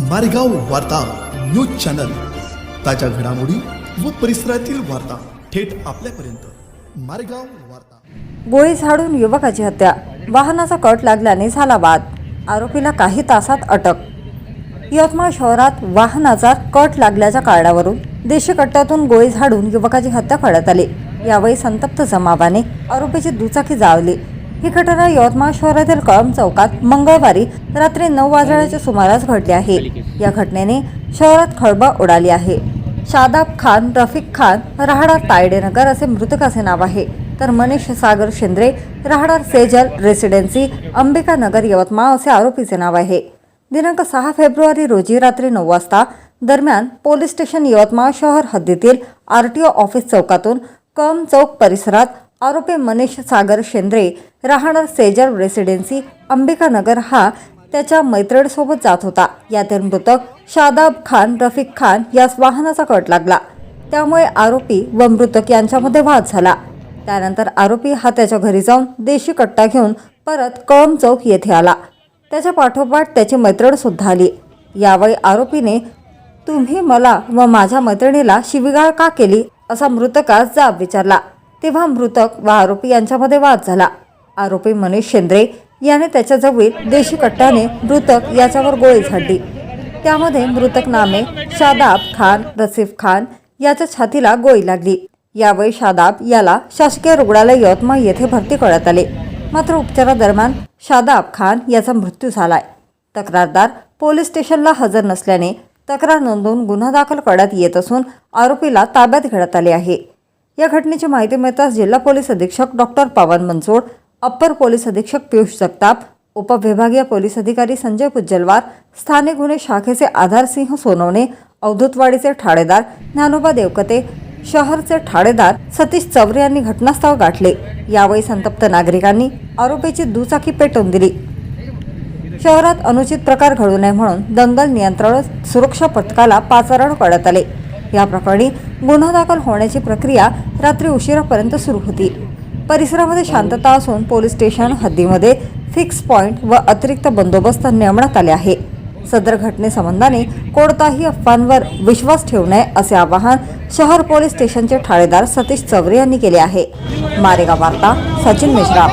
मारेगाव वार्ता news channel. ताज्या घडामोडी व परिसरातील वार्ता थेट आपल्यापर्यंत. मारेगाव वार्ता. गोळी झाडून युवकाची हत्या. वाहनाचा कट लागल्याने झाला वाद. आरोपीला काही तासात अटक. यवतमाळ शहरात वाहनाचा कट लागल्याच्या कारणावरून देशी कट्ट्यातून गोळी झाडून युवकाची हत्या करण्यात आली. यावेळी संतप्त जमावाने आरोपीची दुचाकी जाळली. ही घटना यवतमाळ शहरातील कळम चौकात मंगळवारी रात्री नऊ वाजण्याच्या सुमारास घडली आहे. या घटनेने शहरात खळबळ उडाली आहे. शादाब खान रफिक खान राहणार तायडेनगर असे मृतकाचे नाव आहे. तर मनीष सागर शेंद्रे राहणार सेजल रेसिडेन्सी अंबिका नगर यवतमाळ असे आरोपीचे नाव आहे. दिनांक सहा फेब्रुवारी रोजी रात्री नऊ वाजता दरम्यान पोलीस स्टेशन यवतमाळ शहर हद्दीतील आर टी ओ ऑफिस चौकातून कम चौक परिसरात आरोपी मनीष सागर शेंद्रे राहणार सेजर रेसिडेन्सी अंबिकानगर हा त्याच्या मैत्रिणीसोबत जात होता. यातील मृतक शादाब खान रफिक खान यास वाहनाचा कट लागला. त्यामुळे आरोपी व मृतक यांच्यामध्ये वाद झाला. त्यानंतर आरोपी हा त्याच्या घरी जाऊन देशी कट्टा घेऊन परत कळम चौक येथे आला. त्याच्या पाठोपाठ त्याची मैत्रीण सुद्धा आली. यावेळी आरोपीने तुम्ही मला व माझ्या मैत्रिणीला शिवीगाळ का केली? असा मृतकास जाब विचारला. तेव्हा मृतक व आरोपी यांच्यामध्ये वाद झाला. आरोपी मनीष शेंद्रे याने त्याच्याजवळील देशी कट्ट्याने मृतक याच्यावर गोळी झाडली. त्यामध्ये मृतक नामे शादाब खान रसीफ खान याच्या छातीला गोळी लागली. यावेळी शादाब याला शासकीय रुग्णालय यवतमाळ येथे भरती करण्यात आले. मात्र उपचारादरम्यान शादाब खान याचा मृत्यू झालाय. तक्रारदार पोलीस स्टेशनला हजर नसल्याने तक्रार नोंदवून गुन्हा दाखल करण्यात येत असून आरोपीला ताब्यात घेण्यात आले आहे. या घटनेची माहिती मिळताच जिल्हा पोलीस अधीक्षक doctor Pawan Mansod upper police अधीक्षक पियुष जगताप उपविभागीय पोलीस अधिकारी संजय पुज्जलवार स्थानिक गुन्हे शाखेचे आधारसिंह सोनवणे अवधूतवाडीचे ठाणेदार ज्ञानोबा देवकते शहरचे ठाणेदार सतीश चौरे यांनी घटनास्थळ गाठले. यावेळी संतप्त नागरिकांनी आरोपीची दुचाकी पेटवून दिली. शहरात अनुचित प्रकार घडू नये म्हणून दंगल नियंत्रण सुरक्षा पथकाला पाचारण करण्यात आले. या प्रकरणी गुन्हा दाखल होण्याची प्रक्रिया रात्री उशिरापर्यंत सुरू होती. परिसरामध्ये शांतता असून पोलीस स्टेशन हद्दीमध्ये फिक्स पॉईंट व अतिरिक्त बंदोबस्त नेमण्यात आले आहे. सदर घटनेसंबंधाने कोणताही अफवांवर विश्वास ठेवू नये असे आवाहन शहर पोलीस स्टेशनचे ठाणेदार सतीश चौरे यांनी केले आहे. मारेगाव वार्ता सचिन मिश्रा